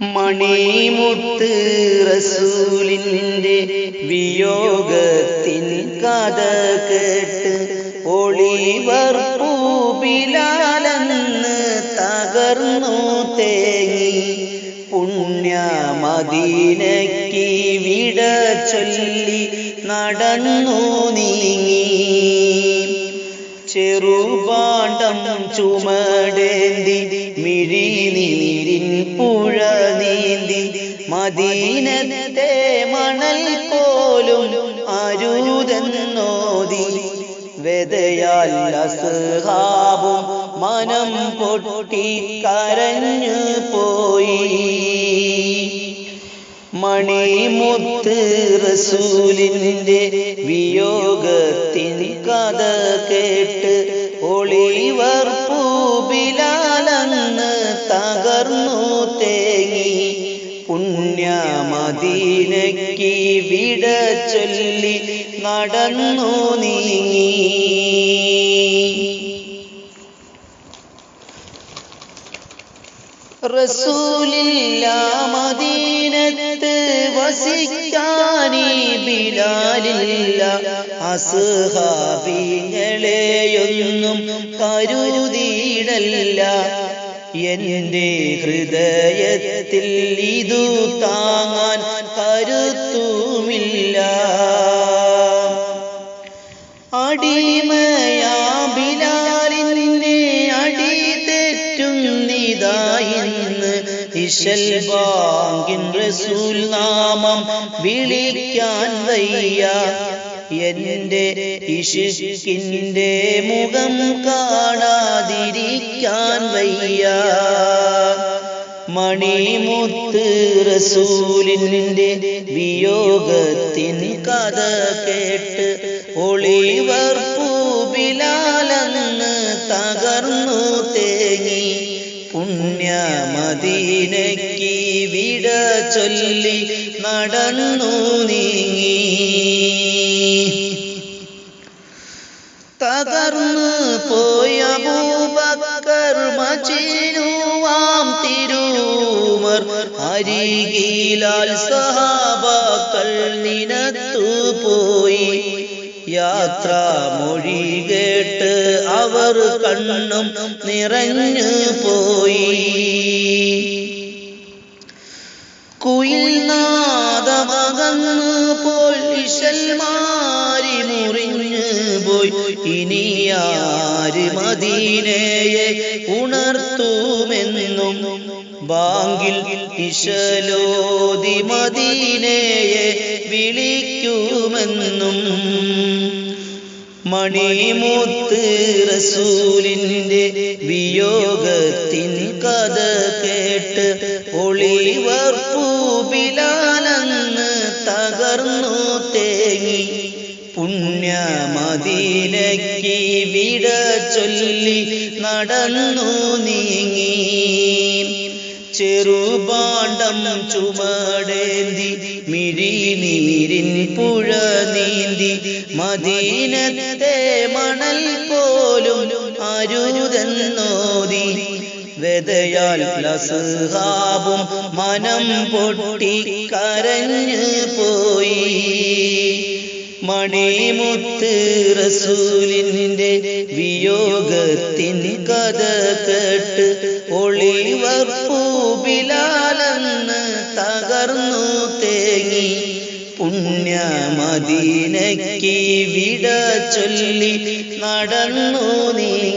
മണിമുത്ത് റസൂലിന്റെ വിയോഗത്തിൻ കഥ കേട്ട് ഒളിവർ പൂബിലാലെന്ന് തകർന്നു തേങ്ങി പുണ്യമദീനയ്ക്ക് വിട ചൊല്ലി നടന്നു നീങ്ങി. ചെറുപാണ്ടം ചുമടേന്തി മിഴിനീരിൻ പുഴ നീന്തി മദീനത്തെ മണൽ പോലും അരുതെന്നോതി. വെതയാൽ അസ്ഹാബും മനം പൊട്ടി കരഞ്ഞു പോയി. മണിമുത്ത് റസൂലിന്റെ വിയോഗത്തിൻ കഥ പുണ്യമദീനയ്ക്ക് വിട ചൊല്ലി നടന്നു നീങ്ങി. മദീനത്ത് വസിക്കാനീ ബിലാലില്ല. അസുഹാബിങ്ങളെയൊന്നും കരുതിയിടല്ല. എന്റെ ഹൃദയത്തിൽ ഇതു താങ്ങാൻ കരുത്തുമില്ല. അടിമയാ ബിലാലിന്റെ അടി തെറ്റുന്നിതായിന്ന് ഇശൽ ബാങ്കിൻ റസൂൽ നാമം വിളിക്കാൻ വയ്യ. എന്റെ ഇഷിക്കിന്റെ മുഖം കാണാതിരിക്കാൻ വയ്യ. മണിമുത്ത് റസൂലിന്റെ വിയോഗത്തിൻ കഥ കേട്ട് ഒളിവർ പൂബിലാലെന്ന് തകർന്നു തേങ്ങി. പുണ്യമദീനയ്ക്ക് വിട ചൊല്ലി നടന്നു നീങ്ങി. അരികിലാൽ സഹാബാക്കൾ നിനത്തു പോയി. യാത്ര മൊഴി കേട്ട് അവർ കണ്ണും നിറഞ്ഞു പോയി. കുയിൽ നാദമകന്നു പോൽ വിശൽമാരി മുറിഞ്ഞു പോയി. ഇനി ആര് മദീനയെ ഉണർത്തുമെന്നും ബാങ്കിൽ ഇശലോതി മദീനയെ വിളിക്കുമെന്നും മണിമുത്ത് റസൂലിന്റെ വിയോഗത്തിൻ കഥ കേട്ട് ഒളിവർ പൂബിലാലെന്ന് തകർന്നു തേങ്ങി പുണ്യ മദീനക്ക് വിട ചൊല്ലി നടന്നു നീങ്ങി. ചെറുപാണ്ഡം ചുമടേന്തി മിഴിനീരിൻ പുഴ നീന്തി മദീനത്തെ മണൽ പോലും അരുതെന്നോതി. വെതയാൽ ലസുഹാവും മനം പൊട്ടി കരഞ്ഞു പോയി. മണിമുത്ത് റസൂലിന്റെ വിയോഗത്തിൻ കഥ കേട്ട് ഒളിവർ പൂബിലാലെന്ന് തകർന്നു തേങ്ങി. പുണ്യ പുണ്യമദീനയ്ക്ക് വിട ചൊല്ലി നടന്നു നീ